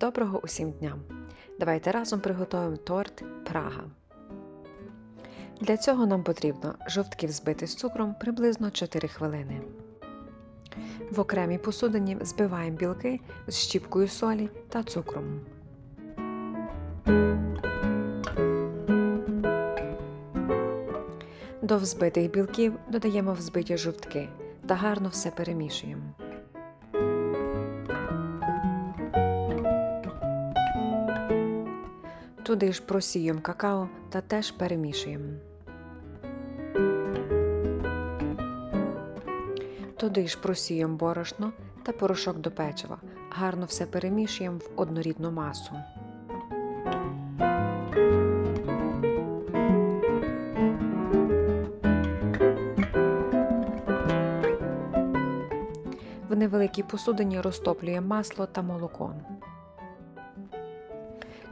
Доброго усім дням! Давайте разом приготуємо торт Прага. Для цього нам потрібно жовтки взбити з цукром приблизно 4 хвилини. В окремій посудині збиваємо білки з щіпкою солі та цукром. До взбитих білків додаємо взбиті жовтки та гарно все перемішуємо. Туди ж просіюємо какао та теж перемішуємо. Туди ж просіюємо борошно та порошок до печива. Гарно все перемішуємо в однорідну масу. В невеликій посудині розтоплюємо масло та молоко.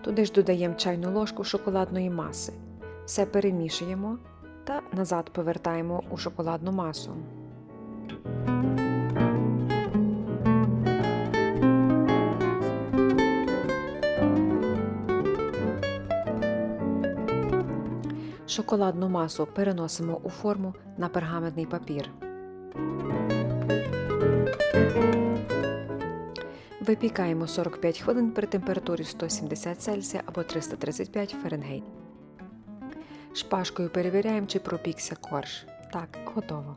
Туди ж додаємо чайну ложку шоколадної маси. Все перемішуємо та назад повертаємо у шоколадну масу. Шоколадну масу переносимо у форму на пергаментний папір. Випікаємо 45 хвилин при температурі 170 Цельсія або 335 Фаренгейт. Шпажкою перевіряємо, чи пропікся корж. Так, готово.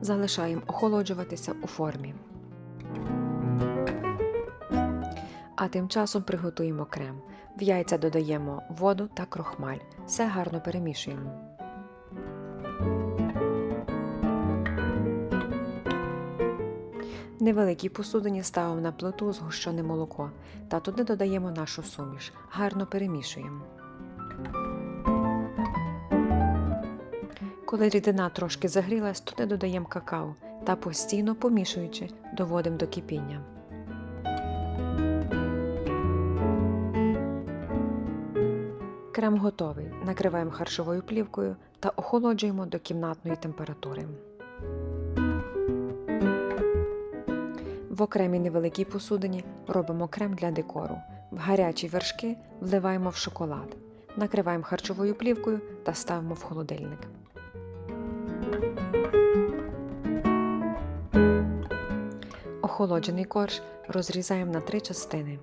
Залишаємо охолоджуватися у формі. А тим часом приготуємо крем. В яйця додаємо воду та крохмаль. Все гарно перемішуємо. Невеликій посудині ставимо на плиту згущене молоко та туди додаємо нашу суміш. Гарно перемішуємо. Коли рідина трошки загрілась, туди додаємо какао та постійно помішуючи, доводимо до кипіння. Крем готовий. Накриваємо харчовою плівкою та охолоджуємо до кімнатної температури. В окремій невеликій посудині робимо крем для декору. В гарячі вершки вливаємо в шоколад. Накриваємо харчовою плівкою та ставимо в холодильник. Охолоджений корж розрізаємо на три частини.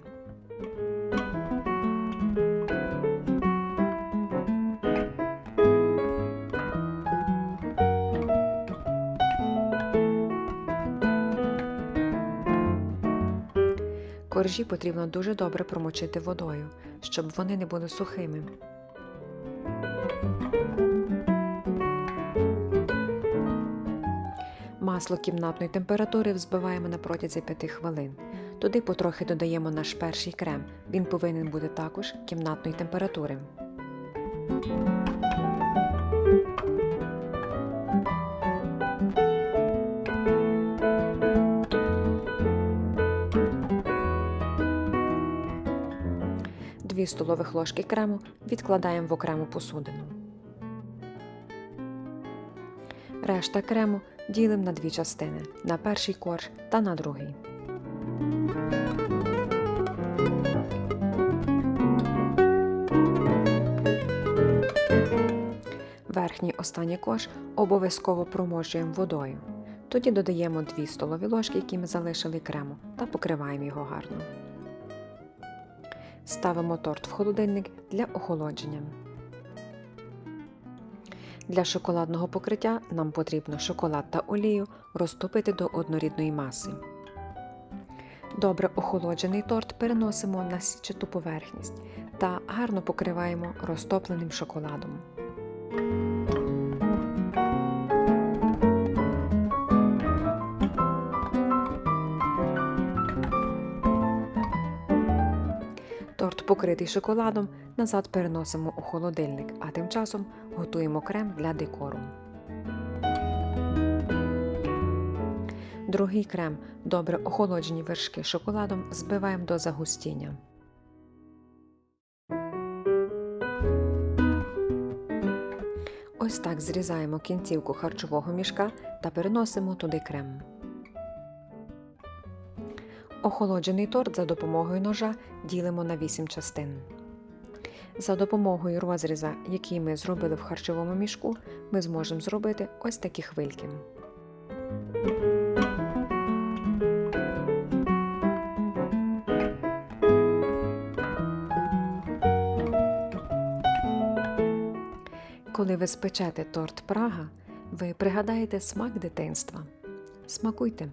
Коржі потрібно дуже добре промочити водою, щоб вони не були сухими. Масло кімнатної температури взбиваємо на протязі 5 хвилин. Туди потрохи додаємо наш перший крем. Він повинен бути також кімнатної температури. Дві столових ложки крему відкладаємо в окрему посудину. Решта крему ділимо на дві частини на перший корж та на другий. Верхній останній кош обов'язково промочуємо водою. Тоді додаємо 2 столові ложки, які ми залишили крему, та покриваємо його гарно. Ставимо торт в холодильник для охолодження. Для шоколадного покриття нам потрібно шоколад та олію розтопити до однорідної маси. Добре охолоджений торт переносимо на січату поверхність та гарно покриваємо розтопленим шоколадом. Торт, покритий шоколадом, назад переносимо у холодильник, а тим часом готуємо крем для декору. Другий крем, добре охолоджені вершки шоколадом, збиваємо до загустіння. Ось так зрізаємо кінцівку харчового мішка та переносимо туди крем. Охолоджений торт за допомогою ножа ділимо на 8 частин. За допомогою розріза, який ми зробили в харчовому мішку, ми зможемо зробити ось такі хвильки. Коли ви спечете торт Прага, ви пригадаєте смак дитинства. Смакуйте!